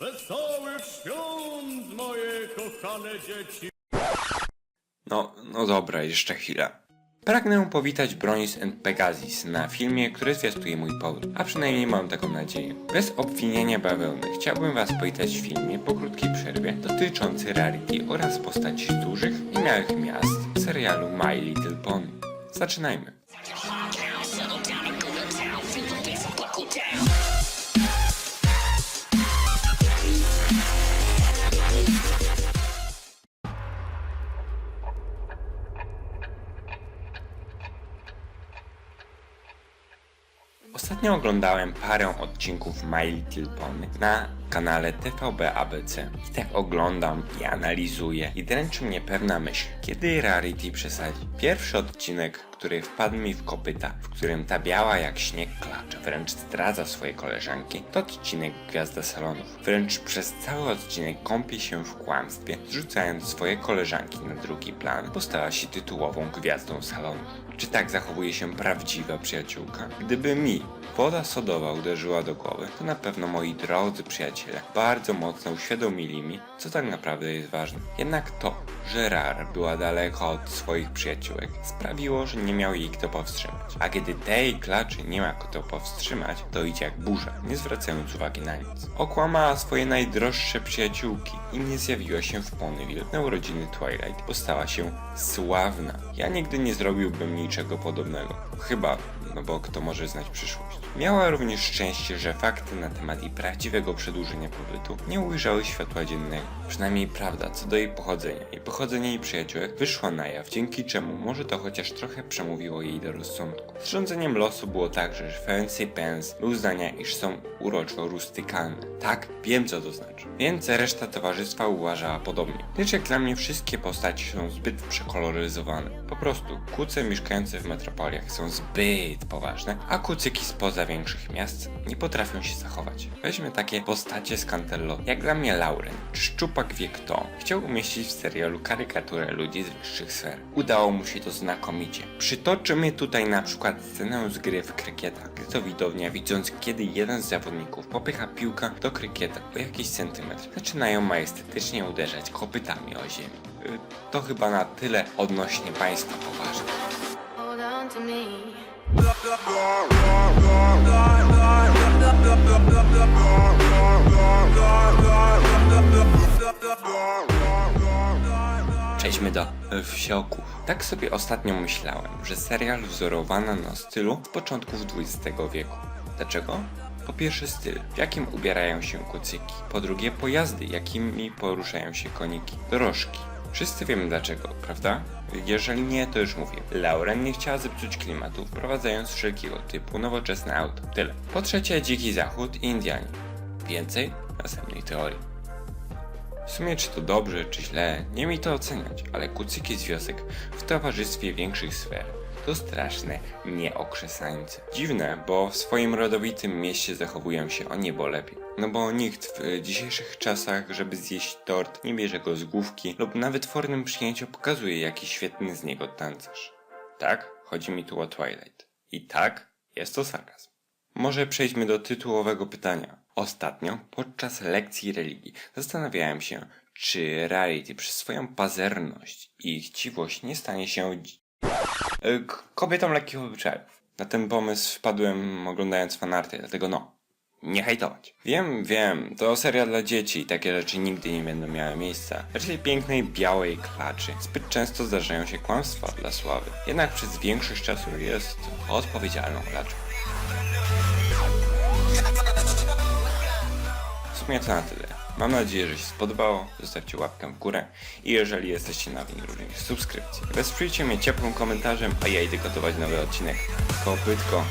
Wesołych świąt, moje kochane dzieci! No, no dobra, jeszcze chwilę. Pragnę powitać Bronis and Pegasus na filmie, który zwiastuje mój powrót, a przynajmniej mam taką nadzieję. Bez obwiniania bawełny chciałbym was powitać w filmie po krótkiej przerwie dotyczącej Rarity oraz postaci dużych i małych miast serialu My Little Pony. Zaczynajmy. Ostatnio oglądałem parę odcinków My Little Pony na kanale TVB ABC. I tak oglądam i analizuję i dręczy mnie pewna myśl, kiedy Rarity przesadzi. Pierwszy odcinek, który wpadł mi w kopyta, w którym ta biała jak śnieg klacz wręcz zdradza swoje koleżanki, to odcinek Gwiazda Salonów. Wręcz przez cały odcinek kąpie się w kłamstwie, zrzucając swoje koleżanki na drugi plan, bo stała się tytułową gwiazdą salonów. Czy tak zachowuje się prawdziwa przyjaciółka? Gdyby mi woda sodowa uderzyła do głowy, to na pewno moi drodzy przyjaciele bardzo mocno uświadomili mi, co tak naprawdę jest ważne. Jednak to, że Rar była daleko od swoich przyjaciółek, sprawiło, że nie miał jej kto powstrzymać. A kiedy tej klaczy nie ma kto powstrzymać, to idzie jak burza, nie zwracając uwagi na nic. Okłamała swoje najdroższe przyjaciółki i nie zjawiła się w Ponyville na urodziny Twilight, bo stała się sławna. Ja nigdy nie zrobiłbym niczego podobnego. Chyba, no bo kto może znać przyszłość. Miała również szczęście, że fakty na temat jej prawdziwego przedłużenia pobytu nie ujrzały światła dziennego. Przynajmniej prawda co do jej pochodzenia i pochodzenia jej przyjaciółek wyszła na jaw, dzięki czemu może to chociaż trochę przemówiło jej do rozsądku. Z rządzeniem losu było tak, że Fancy Pants był zdania, iż są uroczo rustykalne. Tak, wiem co to znaczy. Więc reszta towarzystwa uważała podobnie. Lecz jak dla mnie wszystkie postaci są zbyt przekoloryzowane. Po prostu kuce mieszkające w metropoliach są zbyt poważne, a kucyki spoza większych miast nie potrafią się zachować. Weźmy takie postacie z Cantello, jak dla mnie Lauren, czy Szczupak wie kto, chciał umieścić w serialu karykaturę ludzi z wyższych sfer. Udało mu się to znakomicie. Przytoczymy tutaj na przykład scenę z gry w krykieta, gdy to widownia widząc kiedy jeden z zawodników popycha piłkę do krykieta o jakiś centymetr, zaczynają majestatycznie uderzać kopytami o ziemię. Y, To chyba na tyle odnośnie państwa poważnych. Hold Przejdźmy do wsioków. Tak sobie ostatnio myślałem, że serial wzorowano na stylu z początków XX wieku. Dlaczego? Po pierwsze styl, w jakim ubierają się kucyki. Po drugie pojazdy, jakimi poruszają się koniki. Dorożki. Wszyscy wiemy dlaczego, prawda? Jeżeli nie, to już mówię. Lauren nie chciała zepsuć klimatu, wprowadzając wszelkiego typu nowoczesne auto. Tyle. Po trzecie dziki zachód i Indianie. Więcej następnej teorii. W sumie czy to dobrze, czy źle, nie mi to oceniać, ale kucyki z wiosek w towarzystwie większych sfer to straszne nieokrzesańce. Dziwne, bo w swoim rodowitym mieście zachowują się o niebo lepiej. No bo nikt w dzisiejszych czasach, żeby zjeść tort, nie bierze go z główki lub na wytwornym przyjęciu pokazuje jaki świetny z niego tancerz. Tak, chodzi mi tu o Twilight. I tak, jest to sarkazm. Może przejdźmy do tytułowego pytania. Ostatnio, podczas lekcji religii, zastanawiałem się, czy Rarity przez swoją pazerność i chciwość nie stanie się e, kobietą lekkich obyczajów. Na ten pomysł wpadłem oglądając fanarty, dlatego no, nie hejtować. Wiem, wiem, to seria dla dzieci i takie rzeczy nigdy nie będą miały miejsca. Raczej pięknej, białej klaczy. Zbyt często zdarzają się kłamstwa dla sławy. Jednak przez większość czasu jest odpowiedzialną klaczą. To na tyle. Mam nadzieję, że się spodobało. Zostawcie łapkę w górę i jeżeli jesteście nowi, również subskrypcję. Wesprzyjcie mnie ciepłym komentarzem, a ja idę gotować nowy odcinek. Kopytko.